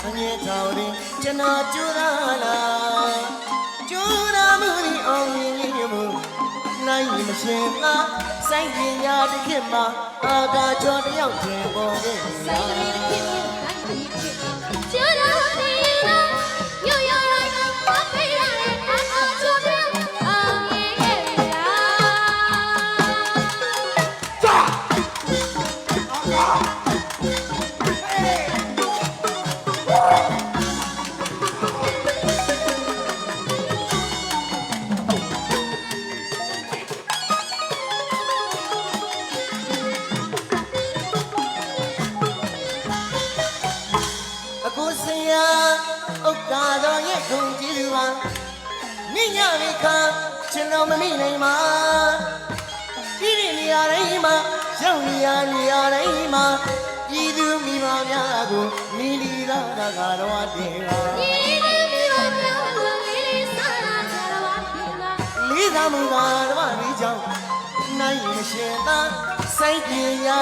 ရပါအငင်းထောင်ရင်ကျွန်တော်ကြိုးစားလိုက်ကြိုးစားမှုဒီအောင်ရင်ရင်မှုနိုင်ရင်မရှင်သာစိုက်ရင်ရာတစ်ခေတ်မှာအာသာကျော်တယောက်ထင်ပေါ်ခဲ့ဆိုင်ကလေးဖြစ်ဖြစ်တို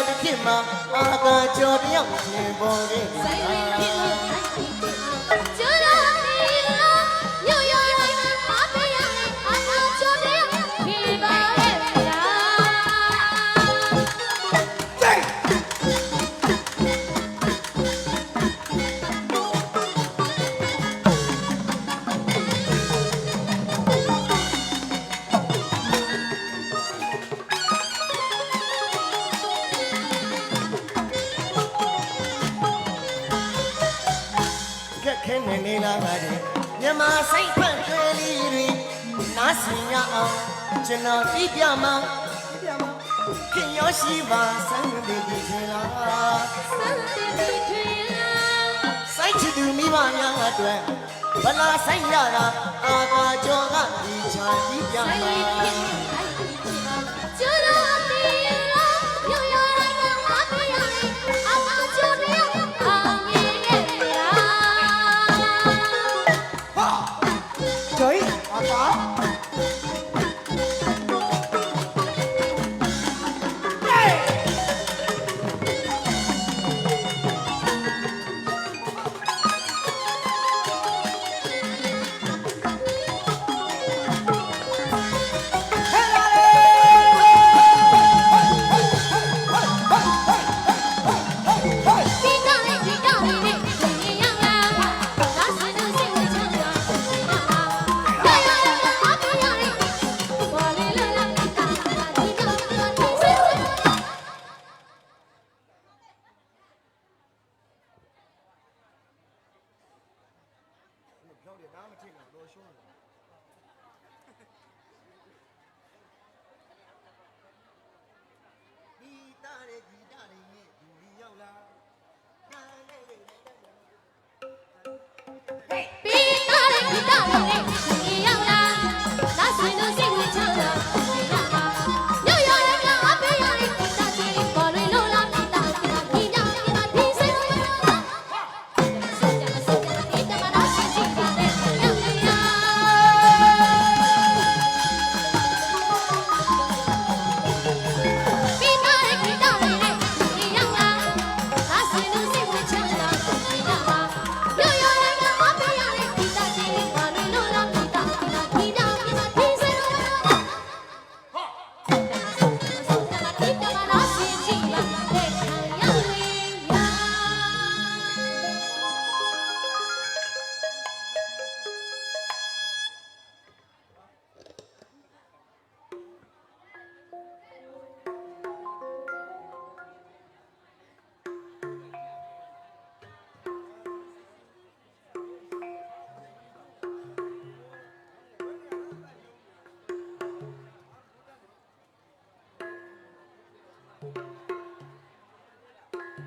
တစ်ခေတ်မှာအာကာကျော်တယောက်ရှင်ပေါ်ခဲ့ဆိုင်ကလေးဖြစ်ဖြစ်တိုင်းပြီး ကျွန်တော်ပြပြမှာခင်ရောရှိပါစမ်းတဲ့ဒီခေလာစမ်းတဲ့ဒီထွေလာစိုက်ချသူမိဘများအတွက်ဘလာဆိုင်ရတာအာသာကျော်ကဒီချာပြပြဆိုင်မှာ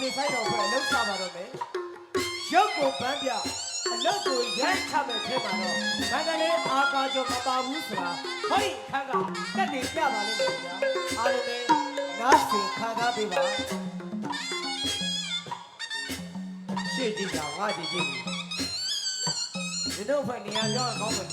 ကျော်မင်္ဂလာရွှေဆိုင်တော်ဖွဲ့လှုပ်ရှားပါတော့မယ်ရုပ်ကိုပန်းပြအလုတ်ကိုရမ်းချမဲ့ထဲမှာတော့မန္တလေးအာကာကျော်မပါဘူးဆိုတာဟောဒီခန်းကတက်နေပြပါလိမ့်မယ်ဗျာအားလုံးပဲနားဆင်ခံကားပေးပါရှေ့ကြည့်ကြငါကြည့်ကြည့်ဒီတော့ဖွဲ့နေရာကြောင်းကောင်းပါ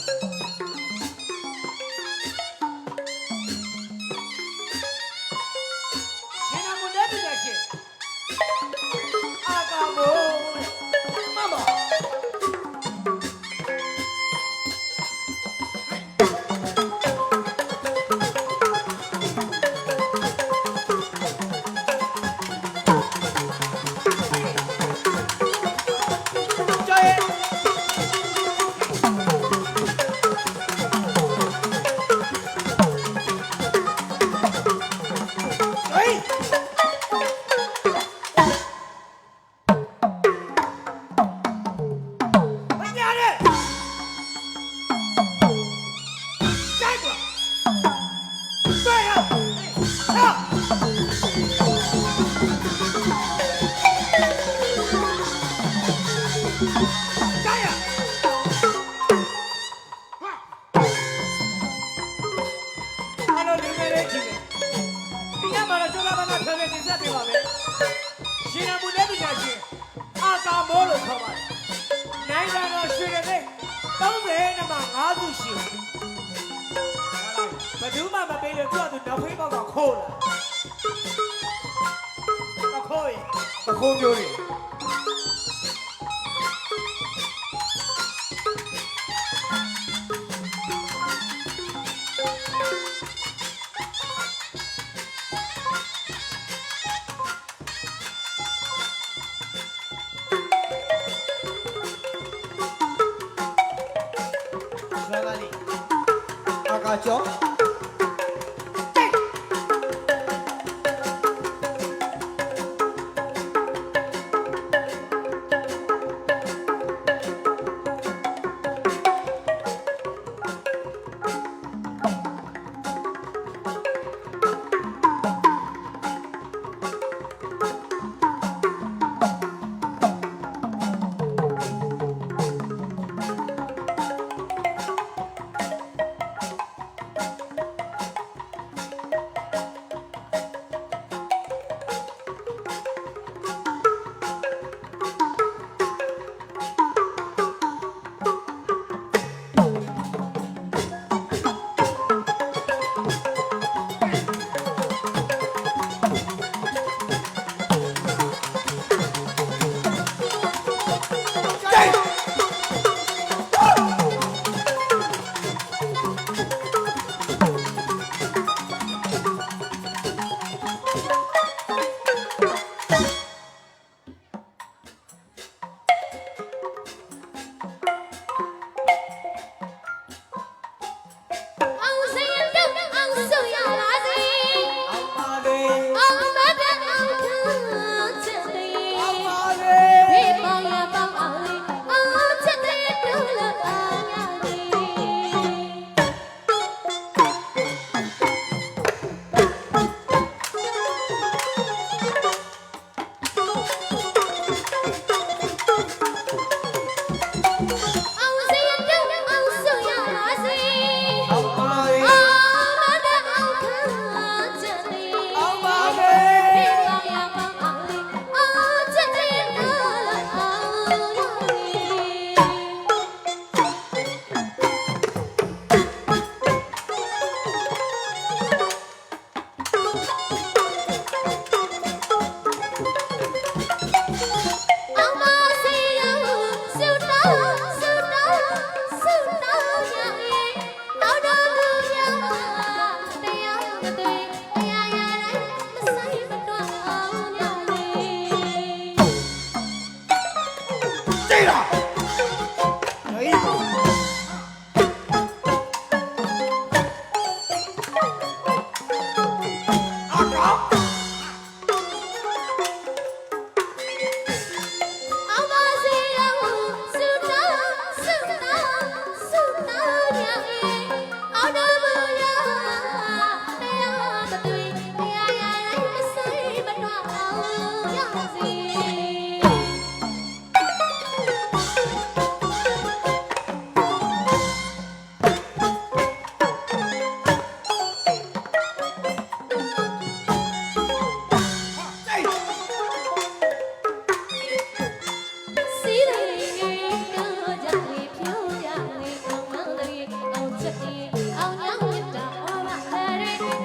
အာကာ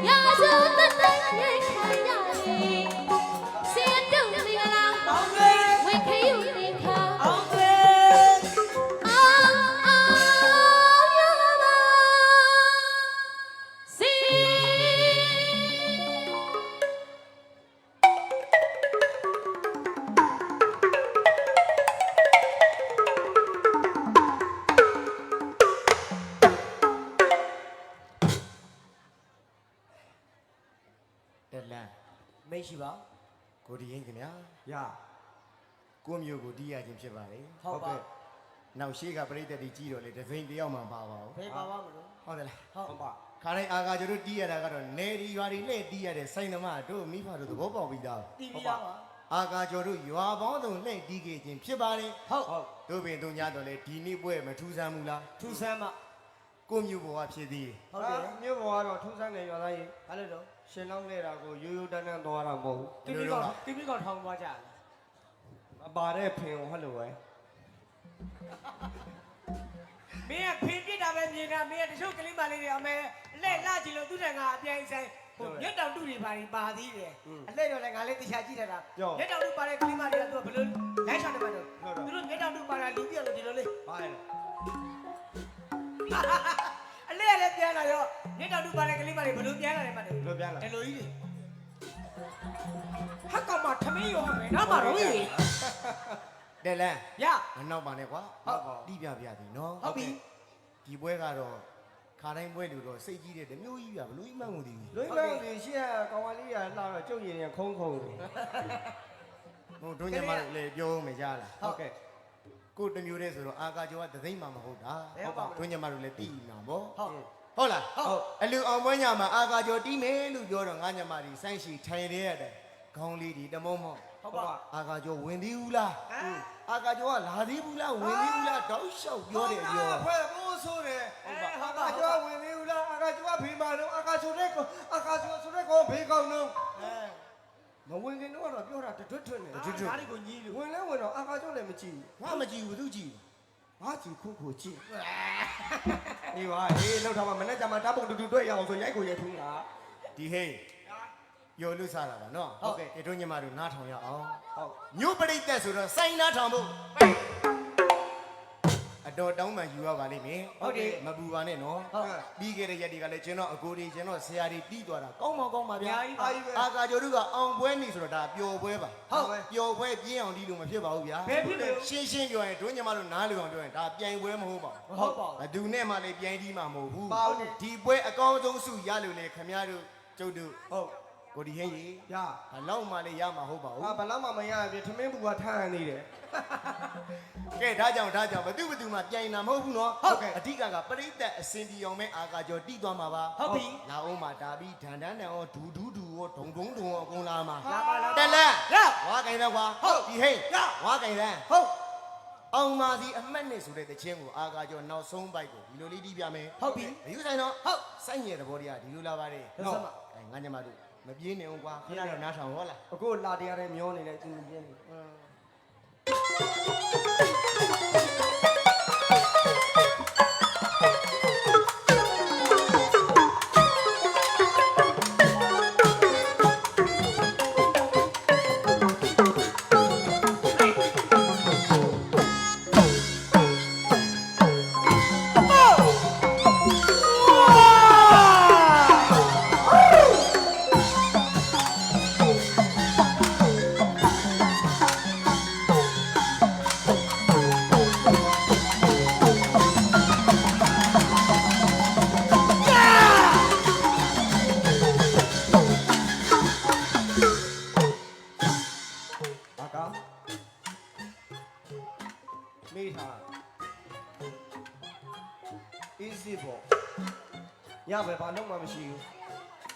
ရာဇသနိုင်ရဲ့ခန္ဓာ ကိုမျိုးကိုတီးရခြင်းဖြစ်ပါလေဟုတ်ပါ နောက်ရှိကပြိတ္တတီကြီးတော့လေဒဇိန်တယောက်မှမပါပါဘူးဘယ်ပါပါမလို့ဟုတ်တယ်လားဟုတ်ပါခါတိုင်းအာကာကျတို့တီးရတာကတော့နေဒီရွာတွေလှည့်တီးရတဲ့စိုင်းသမားတို့မိဖတို့သဘောပေါက်ပြီးသားတီဗီရောပါအာကာကျော်တို့ရွာပေါင်းစုံလှည့်တီးခဲ့ခြင်းဖြစ်ပါလေဟုတ်ဟုတ်တို့ပင်တို့ညတော့လေဒီနေ့ပွဲမထူးဆန်းဘူးလားထူဆန်းမကိုမျိုးဘဝဖြစ်သေးတယ်ဟုတ်တယ်မြို့ပေါ်ကတော့ထုံးစံနေရွာသားကြီးဘာလို့တော့ရှင်လောက်နေတာကိုရိုးရိုးတန်းတန်းသွားတာမဟုတ်ဘူးတီဗီကောင်တီဗီကောင်ထောင်းသွားကြတယ်အ ပါတဲ့ဖင်ကိုဟဲ့လိုပဲမင်းကဖင်းပြစ်တာပဲမြင်တာမင်းကတချို့ကလေးမလေးတွေအမဲလက်လာကြည့်လို့သူတန်ကအပြိုင်ဆိုင်ဟိုမြတ်တောင်တူတွေပါနေပါသေးတယ်အလက်တော့လည်းငါလည်းတရားကြည့်တတ်တာမြတ်တောင်တူပါတဲ့ကလေးမလေးကသူကဘယ်လိုလိုက်ချတယ်မလို့သူတို့မြတ်တောင်တူပါတာလူပြလို့ဒီလိုလေးဘာလဲအလဲလည်းပြန်လာရောမြတ်တောင်တူပါတဲ့ကလေးမလေးဘယ်လိုပြန်လာလဲမလို့လွတ်ပြန်လာတယ်လိုကြီး ဟာကမထမင်းရောမယ်နော်မတော့ကြီးတဲ့လန်းရမနောက်ပါနဲ့ကွာဟုတ်ပါတီးပြပြသည်နော်ဟုတ်ပြီဒီပွဲကတော့ခါတိုင်းပွဲလို့တော့စိတ်ကြီးတဲ့တမျိုးကြီးပြဘလို့ကြီးမှန်းမသိဘူးလွိမောင်ဒီရှေ့ကကောင်မလေးကလာတော့ကျုပ်ရည်နေခုံးခုံးနေဟိုတို့ညမတို့လည်းပြောမယ်ကြားလားဟုတ်ကဲ့ကိုတမျိုးတည်းဆိုတော့အာကာကျော်ကဒသိမ့်မှမဟုတ်တာဟုတ်ပါတို့ညမတို့လည်းတီးမှာဗောဟုတ် ဟုတ်လားဟုတ်အလူအောင်ပွဲညမှာအာကာကျော်တီးမယ်လို့ပြောတော့ငါညမတွေစိုင်းရှိထိုင်ရတဲ့ခေါင်းလေးဒီတမုံမောဟုတ်ပါအာကာကျော်ဝင်သေးဘူးလားဟမ်အာကာကျော်ကလာသေးဘူးလားဝင်သေးဘူးလားတောက်လျှောက်ပြောတယ်ပြောဖွဲ့ဖို့ဆိုတယ်ဟုတ်ပါအာကာကျော်ဝင်နေဦးလားအာကာကျော်ဖေးပါတော့အာကာကျော်တဲ့ကောအာကာကျော်ဆိုတဲ့ကောဖေးကောင်းတော့မဝင်ခင်တော့ပြောတာတွတ်ထွတ်နေဓာတ်တွေကိုညီးလို့ဝင်လဲဝင်တော့အာကာကျော်လည်းမကြည့်ငါမကြည့်ဘူးသူကြည့် ငါကြည့်ခုခုကြည့်ဒီပါဟေးလောက်ထားမှာမနေ့ကမှတားပုံတူတူတွေ့ရအောင်ဆိုရိုက်ကိုရိုက်ထူးတာဒီဟေးယောလူစားတာပါနော်ဟုတ်ကဲ့တို့ညမတို့နားထောင်ရအောင်ဟုတ်မြို့ပရိသတ်ဆိုတော့စိုင်းနားထောင်ဖို့ အတော်တောင်းမှယူရပါလိမ့်မယ်ဟုတ်တယ်မပူပါနဲ့နော်ဟုတ်ပြီးခဲ့တဲ့ရက်တွေကလည်းကျွန်တော်အကိုတွေကျွန်တော်ဆရာတွေတီးသွားတာကောင်းပါကောင်းပါဗျာအများကြီးပါအာကာကျော်တို့ကအောင်ပွဲနေဆိုတော့ဒါပျော်ပွဲပါဟုတ်ပျော်ပွဲပြင်းအောင်တီးလို့မဖြစ်ပါဘူးဗျာဘယ်ဖြစ်လဲရှင်းရှင်းပြောရင်တို့ညမတို့နားလူအောင်ပြောရင်ဒါပြိုင်ပွဲမဟုတ်ပါဘူးဟုတ်ပါဘသူနဲ့မှလည်းပြိုင်တီးမှာမဟုတ်ဘူးပါဘူးဒီပွဲအကောင်းဆုံးစုရလို့လေခမရတို့ကျုပ်တို့ဟုတ် ကိုဒီဟဲ့ကြီးရဘလောက်မှလည်းရမှာဟုတ်ပါဘူးအာဘလောက်မှမရပြီထမင်းဘူးကထမ်းနေတယ်ကဲဒါကြောင့်ဒါကြောင့်ဘသူဘသူမှပြိုင်တာမဟုတ်ဘူးနော်ဟုတ်ကဲ့အဓိကကပရိသတ်အစင်တီအောင်မဲ့အာကာကျော်တီးသွားမှာပါဟုတ်ပြီလာအောင်မှာဒါပြီးဒန်ဒန်တန်ရောဒူဒူဒူရောဒုံဒုံဒုံရောအကုန်လာမှာလာပါလာပါတက်လက်ရဝါကင်တော့ကွာဟုတ်ဒီဟိတ်ဝါကင်တန်းဟုတ်အောင်မာစီအမှတ်နဲ့ဆိုတဲ့တခြင်းကိုအာကာကျော်နောက်ဆုံးပိုက်ကိုဒီလိုလေးတီးပြမယ်ဟုတ်ပြီအယူဆိုင်တော့ဟုတ်စိုက်ရတဲ့ဘောတွေကဒီလိုလာပါတယ်ဟုတ်အဲငါညမတို့ မပြေးနေအောင်ကွာခဏတော့နားထောင်ဟောလားအခုလာတရားတဲ့မျောနေတယ်သူပြင်းနေ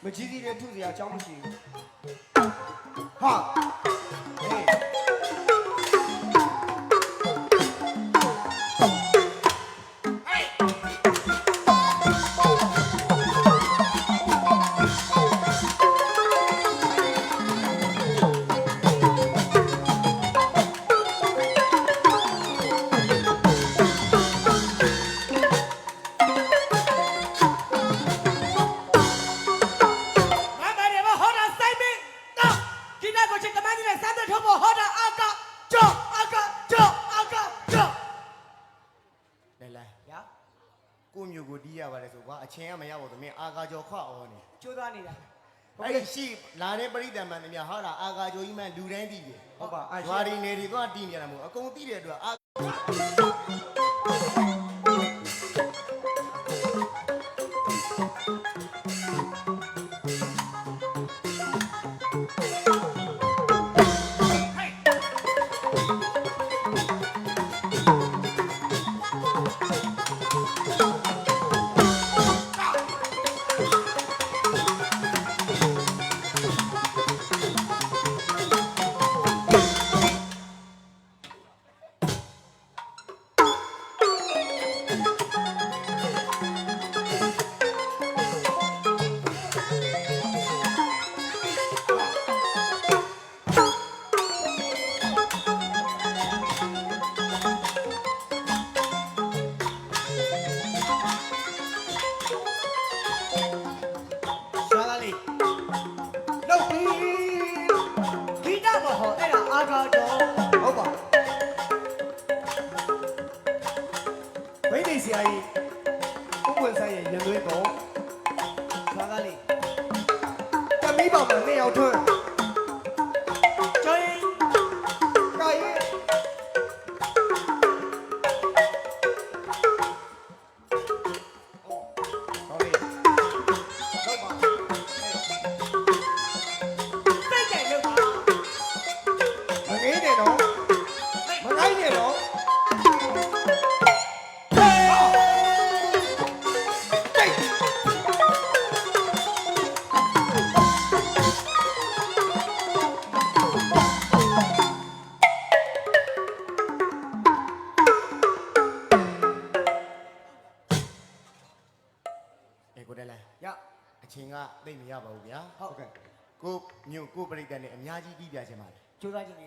မကြီးကြီးတဲ့ထုစရာအကြောင်းမရှိဘူး ကျိုးသားနေတာအဲ့ဒီရှိလာတဲ့ပရိသတ်မှန်သမီးဟာတာအာကာကျော်ကြီးမှလူတိုင်းတီးတယ်ဟုတ်ပါအာရွာဒီနေဒီကတီးနေရမှာမဟုတ်အကုန်တီးတဲ့အတွက်အာ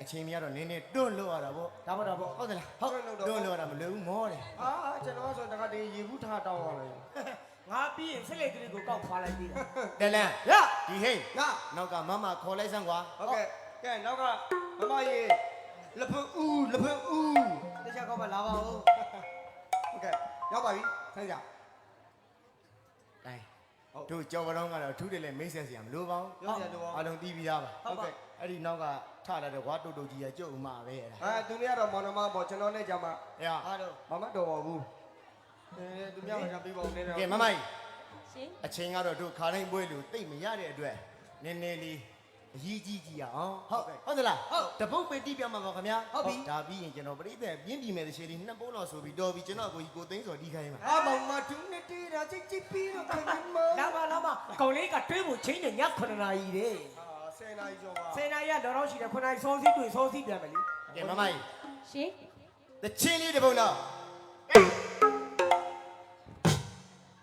ခြင်းနေအချိန်မရတော့နင်းနေတွန့်လို့ရတာပေါ့ဒါပေါ့ဒါပေါ့ဟုတ်သလားဟုတ်ကဲ့လို့တော့တွန့်လို့ရတာမလွယ်ဘူးမောတယ်အာကျွန်တော်ဆိုတခါတည်းရေဘူးထားတောင်းရမယ်ငါပြီးရင်ဆက်လက်ကလေးကိုကောက်ဖွာလိုက်ပြီးတာတလန်ရဒီဟိတ်ငါနောက်ကမမခေါ်လိုက်စမ်းကွာဟုတ်ကဲ့ကဲနောက်ကမမရေလဖူးလဖူးတခြားကောက်မှလာပါဦးဟုတ်ကဲ့ရောက်ပါပြီဆိုကြတိုင်းဟုတ်တို့ကြော်ပတော့ကတော့အထူးတယ်လည်းမိတ်ဆက်စရာမလိုပါဘူးပြောကြတော့အားလုံးတီးပြီးသားပါဟုတ်ကဲ့ အဲ့ဒီနောက်ကထလာတဲ့ဝါတုတ်တုတ်ကြီးကကြုတ်ဥမပဲအဲ့ဒါအဲသူများတော့မောင်နှမပေါ့ကျွန်တော်နဲ့ကြာမှအေးအားတော့မမတော်ပါဘူးအဲသူများကပြပါဦးနေတော့ကဲမမကြီးရှင်အချိန်ကတော့တို့ခါတိုင်းပွဲလို့တိတ်မရတဲ့အတွက်နည်းနည်းလေးအကြီးကြီးကြီးရအောင်ဟုတ်ကဲ့ဟုတ်သလားတပုတ်ပဲတီးပြမှာပါခင်ဗျာဟုတ်ပြီဒါပြီးရင်ကျွန်တော်ပြိတ္တပြင်းပြမယ်တစ်ချေလေးနှစ်ပုံးလောက်ဆိုပြီးတော်ပြီကျွန်တော်ကိုကြီးကိုသိန်းစော်တီးခိုင်းပါအာမောင်မတူနေတီးတာချစ်ချစ်ပြီးတော့ခင်ဗျလာပါလာပါကောင်လေးကတွေးဖို့ချင်းနေည9နာရီတဲ့ အာဆယ်နာရီကျော်ပါဆယ်နာရီကလောတော့ရှိတယ်9နာရီစောစီးတွေ့စောစီးပြန်မယ်လေကဲမမကြီးရှင်တချင်းလေးတစ်ပုံတော့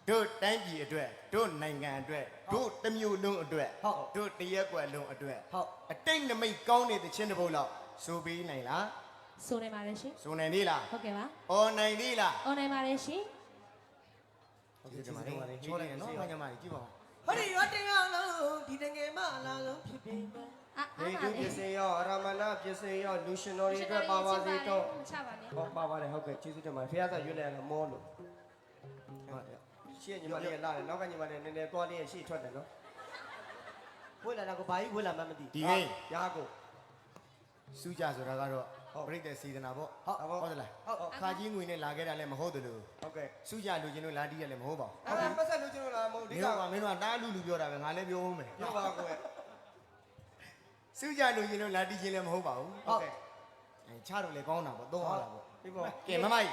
တို့တိုင်းပြည်အတွက်တို့နိုင်ငံအတွက်တို့တစ်မျိုးလုံးအတွက်တို့တရက်ကွယ်လုံးအတွက်ဟုတ်အတိတ်နမိတ်ကောင်းတဲ့တချင်းတစ်ပုံတော့ဆိုပေးနိုင်လားဆိုနေပါတယ်ရှင်ဆိုနိုင်သေးလားဟုတ်ကဲ့ပါအော်နိုင်သေးလား အွန်လိုင်းပါတယ်ရှင် ဟုတ်ကဲ့ဒီမှာလေးချောလိုက်နော်ငါညမလေးကြည့်ပါဦး ဟောဒီရောတင်အောင်လို့ဒီတငယ်မလာလို့ဖြစ်ပြီမယ်အာဒေအားတုပါပလေစ္စည်းရောအရမဏပစ္စည်းရောလူရှင်တော်တွေအတွက်ပါပါစေတော့ချပါနဲ့ဟောပါပါတယ်ဟုတ်ကဲ့ကျေးဇူးတင်ပါတယ်ဖခင်ကရွတ်လိုက်ရတော့မောလို့ဟုတ်တယ်ရှေ့ညီမလေးကလာတယ်နောက်ကညီမလေးနည်းနည်းသွားလေးရှေ့ထွက်တယ်နော်ဝေးလာတာကိုဘာကြီးဝေးလာမှမသိဒီဟိရာကိုစူးကြဆိုတာကတော့ ပြိတ္တစေတနာပေါ့ဟုတ်ဟုတ်သလားဟုတ်ဟုတ်ခါကြီးငွေနဲ့လာခဲ့တာလည်းမဟုတ်တယ်လို့ဟုတ်ကဲ့စူးကြလူချင်းတို့လာတီးရလည်းမဟုတ်ပါဘူးအဲ့ဒါပတ်သက်လို့ကျွန်တော်လာမဟုတ်ဒီဒီကကမင်းတို့ကတားလူလူပြောတာပဲငါလည်းပြောဦးမယ်ပြောပါကိုယ်စူးကြလူချင်းတို့လာတီးချင်းလည်းမဟုတ်ပါဘူးဟုတ်ကဲ့အဲချတော့လည်းကောင်းတာပေါ့သုံးရတာပေါ့ဒီပေါ့ကဲမမကြီး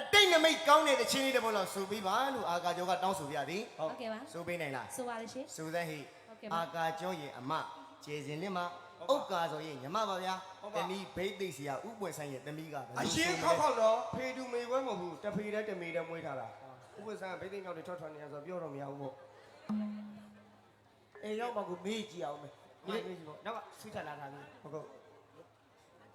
အတိတ်နမိတ်ကောင်းတဲ့တချင်းလေးတစ်ပုံတော့ဆိုပြီးပါလို့အာကာကျော်ကတောင်းဆိုပြသည်ဟုတ်ကဲ့ပါဆိုပေးနိုင်လားဆိုပါလေရှင်ဆိုသက်ဟိဟုတ်ကဲ့ပါအာကာကျော်ရဲ့အမကျေစင်နဲ့မှာ ဥက္ကာဆိုရဲ့ညီမပါဗျာတနည်းဘိတ်သိက်စီကဥပွင့်ဆိုင်ရဲ့တမီးကဘယ်လိုအရင်ခောက်ခောက်တော့ဖေတူမေပွဲမဟုတ်ဘူးတဖေတဲ့တမေတဲ့မွေးထားတာဥပ္ပဆန်းဗိသိက်မြောက်တွေထွက်ထွက်နေရဆိုပြောတော့မရဘူးပေါ့အိမ်ရောက်မှကိုမေးကြည့်အောင်မယ်မေးမေးစီပေါ့နောက်ကဆူချလာတာလေဟုတ်ကဲ့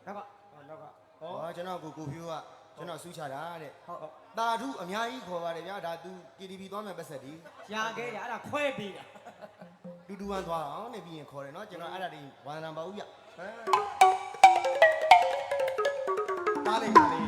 နောက်ကဟောနောက်ကဟောကျွန်တော်ကိုကိုဖြိုးကကျွန်တော်စူးချတာတဲ့ဟုတ်ဟုတ်တာထုအများကြီးခေါ်ပါတယ်ဗျာဒါ तू KTV သွားမယ်ပတ်ဆက်ဒီရခဲ့ရအဲ့ဒါခွဲပေးတာ တူတူဝမ်းသွားအောင်နေပြီးရင်ခေါ်တယ်နော်ကျွန်တော်အဲ့ဒါတွေဝန္ဒနာပါဦးဗျဟမ်တားလိုက်ပါလေ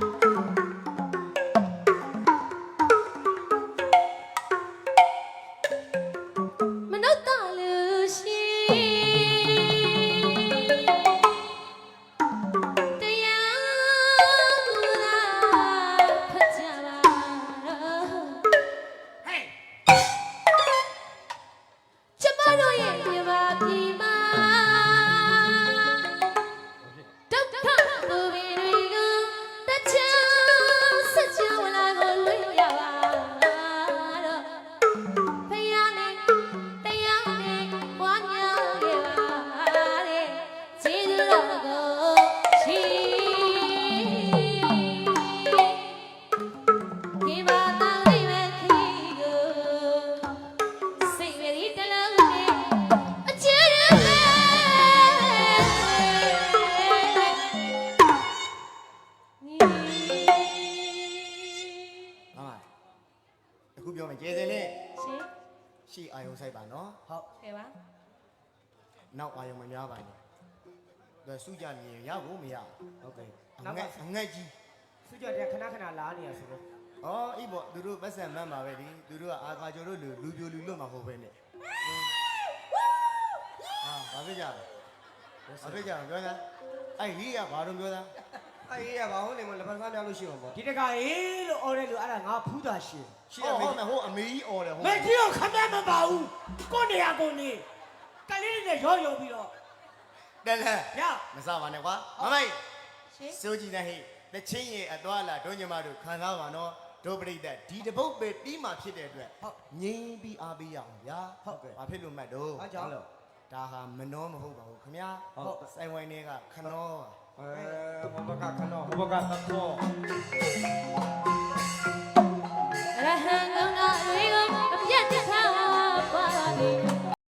မှန်ပါပဲဒီသူတို့ကအာကာကျော်တို့လူလူပြိုလူလွတ်မှာဟုတ်ပဲနဲ့အာဘာဖြစ်ကြလဲဘာဖြစ်ကြလဲပြောသားအဲ့ဒီကဘာလို့ပြောသားအေးရပါဟုတ်နေမလက်ဖက်စားများလို့ရှိအောင်ပေါ့ဒီတကဟေးလို့အော်တယ်လို့အဲ့ဒါငါဖူးတာရှင်ရှိရှေ့ရကမေးဟုတ်မယ်ဟိုအမေကြီးអော်တယ်ဟိုမေကြီးကိုခမည်းမပါဘူးကိုနေရကိုနေကလေးနဲ့ရောရောပြီးတော့တယ်လေရမစားပါနဲ့ကွာမမိုက်ရှင်စိုးကြည့်တဲ့ဟိတချင်းရဲ့အသွားလာဒုညမတို့ခံစားပါနော် တို့ပရိသတ်ဒီတပုတ်ပဲပြီးမှဖြစ်တဲ့အတွက်ဟုတ်ငြိမ်းပြီးအားပေးရအောင်ဗျာဟုတ်ကဲ့ဘာဖြစ်လို့မှတ်တော့အားကြောင့်ဒါဟာမနှောမဟုတ်ပါဘူးခင်ဗျာဟုတ်ဆိုင်ဝိုင်းတွေကခနောပါအဲဘဘကခနောဘဘကသတ်တော်ရဟန်းကုန်တော်အလေးကိုအပြတ်တစ်ခါပါပါသည်